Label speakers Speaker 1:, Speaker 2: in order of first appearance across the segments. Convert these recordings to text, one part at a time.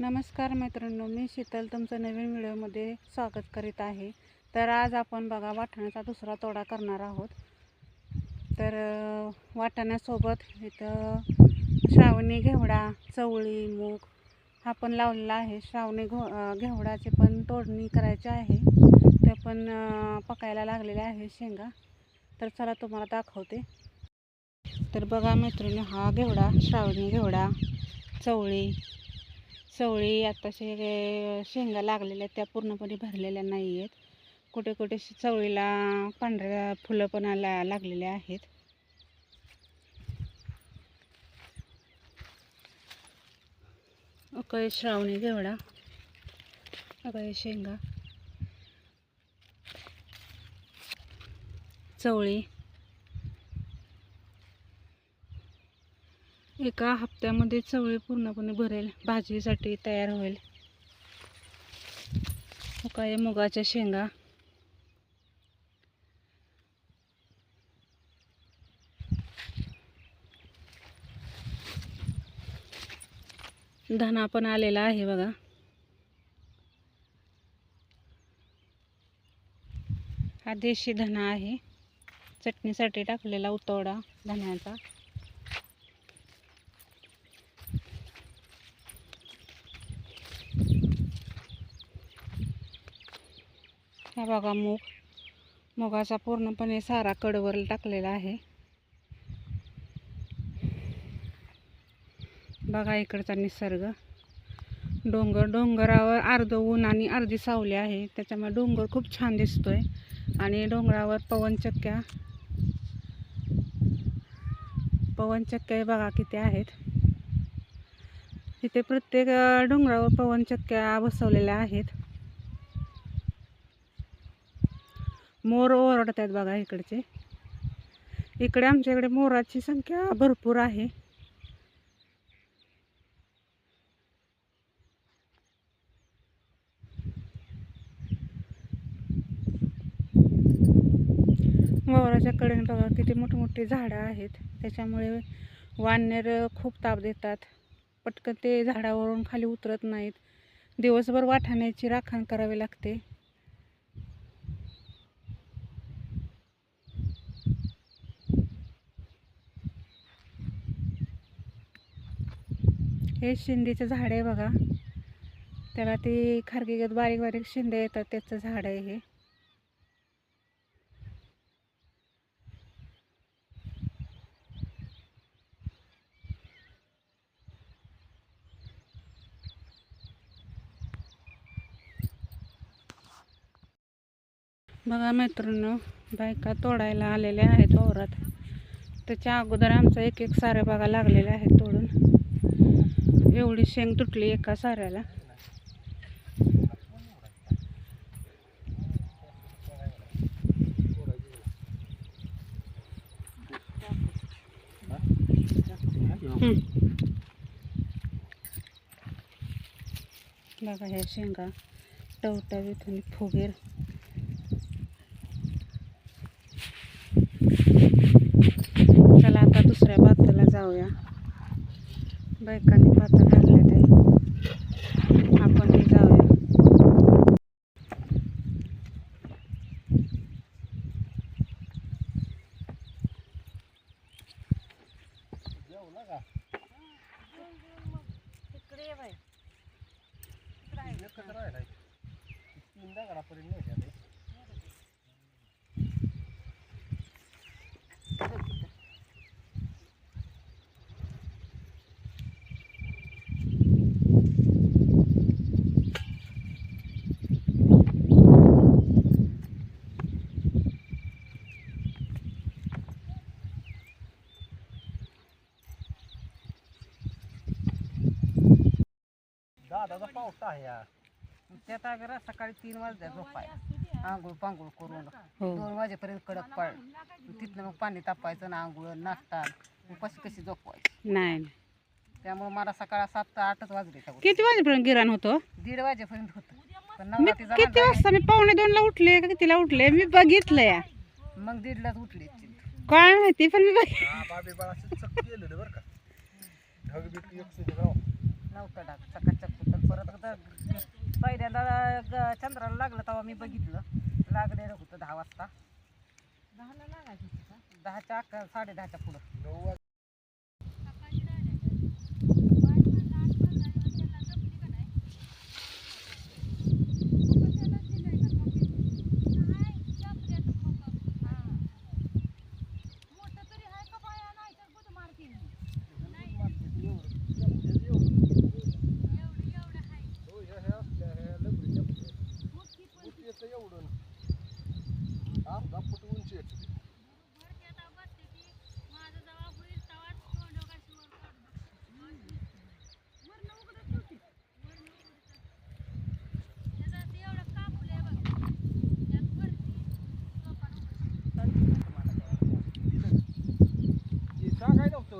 Speaker 1: नमस्कार मित्रांनो मी शीतल तुमचं नवीन व्हिडिओमध्ये स्वागत करीत आहे. तर आज आपण बघा वाटाण्याचा दुसरा तोडा करणार आहोत. तर वाटाण्यासोबत इथं श्रावणी घेवडा चवळी मूग हा पण लावलेला आहे. श्रावणी घो घेवडाची पण तोडणी करायची आहे. ते पण पकायला लागलेले आहे शेंगा. तर चला तुम्हाला दाखवते. तर बघा मैत्रिणी हा घेवडा श्रावणी घेवडा चवळी चवळी आताशे शेंगा लागलेल्या आहेत त्या पूर्णपणे भरलेल्या नाही आहेत. कुठे कुठे चवळीला पांढऱ्या फुलं पण आला लागलेल्या आहेत. अकय श्रावणी घेवडा अकय शेंगा. चवळी. एका हप्त्यामध्ये चवळी पूर्णपणे भरेल. भाजीसाठी तयार होईल. काय मुगाच्या शेंगा. धना पण आलेला आहे बघा. हा देशी धना आहे. चटणीसाठी टाकलेला उतवडा धन्याचा हा बघा मूग मुगाचा पूर्णपणे सारा कडवर टाकलेला आहे. बघा इकडचा निसर्ग. डोंगर डोंगरावर अर्ध ऊन आणि अर्धी सावली आहे. त्याच्यामुळे डोंगर खूप छान दिसतोय. आणि डोंगरावर पवनचक्क्या पवनचक्क्या बघा किती आहेत. इथे प्रत्येक डोंगरावर पवनचक्क्या बसवलेल्या आहेत. मोर ओरडत आहेत बघा इकडचे. इकडे आमच्या इकडे मोराची संख्या भरपूर आहे. वावराच्या कडेने बघा किती मोठमोठी झाडं आहेत. त्याच्यामुळे वानर खूप ताप देतात. पटकन ते झाडावरून खाली उतरत नाहीत. दिवसभर वाठाण्याची राखण करावी लागते. हे शिंदीचं झाड आहे बघा. त्याला ती खारगीगत बारीक बारीक शिंदे येतात त्याचं झाड आहे हे. बघा मित्रांनो बायका तोडायला आलेल्या आहेत वावरात. त्याच्या अगोदर आमचं एक एक सारे बघा लागलेले आहेत तोड. एवढी शेंग तुटली एका साऱ्याला. बघा ह्या शेंगा टवटवीत आणि फुगेर चला आता दुसऱ्या पात्याला जाऊया. बायका पात्र टाकले ते आपणही जाऊया
Speaker 2: दादाचा पावसा आहे या
Speaker 3: त्यात आम्ही सकाळी तीन वाजल्या झोपाय आंघोळ पांघोळ करून
Speaker 1: हो
Speaker 3: दोन वाजेपर्यंत कडक पाळ. तिथनं मग पाणी तापायचं ना आंघोळ नाश्ता. उपाशी कशी झोपवायची?
Speaker 1: नाही
Speaker 3: त्यामुळे मला सकाळ सात ते आठच वाजले त्या
Speaker 1: किती वाजेपर्यंत गिराण होतो?
Speaker 3: दीड वाजेपर्यंत होतं. पण
Speaker 1: मी
Speaker 3: नवरात्रीचा
Speaker 1: किती वाजता? मी पावणे दोनला उठले का कितीला उठले? मी बघितलं या.
Speaker 3: मग दीडलाच उठली
Speaker 1: काय माहिती पण मी बघ
Speaker 3: नव्हतं डाग चकाचक होतं. परत आता पहिल्यांदा ग- चंद्राला लागलं तेव्हा मी बघितलं. लागलेलं होतं दहा वाजता. दहाला लागायचं दहाच्या अकरा साडे दहाच्या पुढं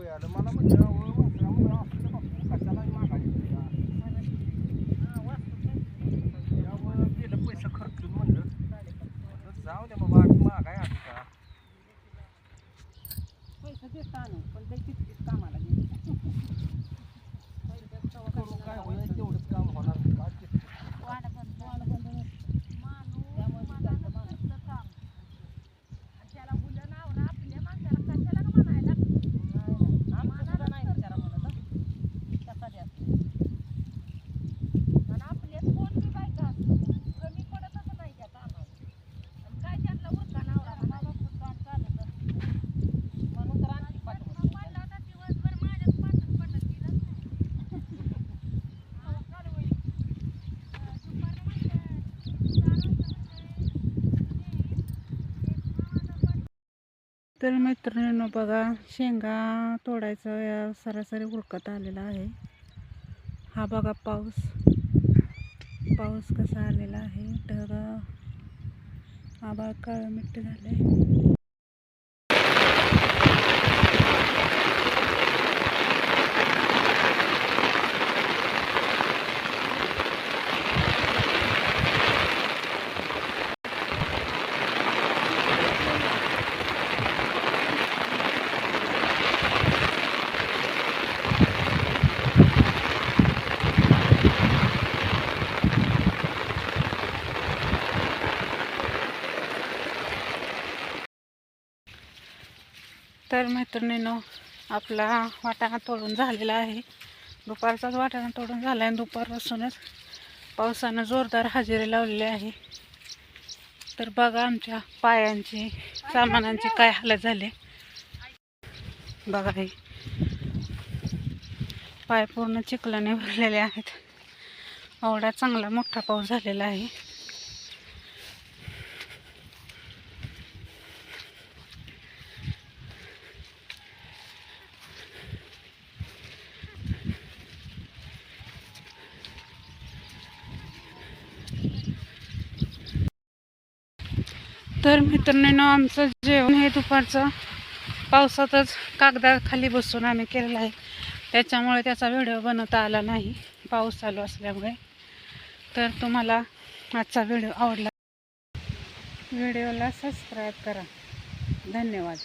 Speaker 2: இடமெல்லாம் கொஞ்சம்
Speaker 3: శ్రమ तर
Speaker 1: मैत्रिणींनो बघा शेंगा तोडायचं या सरासरी उरकत आलेला आहे. हा बघा पाऊस. पाऊस कसा आलेला आहे. ढग आबाळ काळं झालं आहे तर मैत्रिणीनं आपला वाटाणा तोडून झालेला आहे. दुपारचाच वाटाणा तोडून झाला आहे दुपारपासूनच पावसानं जोरदार हजेरी लावलेली आहे. तर बघा आमच्या पायांची सामानांची काय हालत झाले. बघा हे. पाय पूर्ण चिखलाने भरलेले आहेत. एवढा चांगला मोठा पाऊस झालेला आहे. तर मित्रांनो आमचं जेवण हे दुपारचं. पावसातच कागदाखाली बसून आम्ही केलेलं आहे. त्याच्यामुळे त्याचा व्हिडिओ बनवता आला नाही. पाऊस चालू असल्यामुळे. तर तुम्हाला आजचा व्हिडिओ आवडला व्हिडिओला सबस्क्राईब करा. धन्यवाद.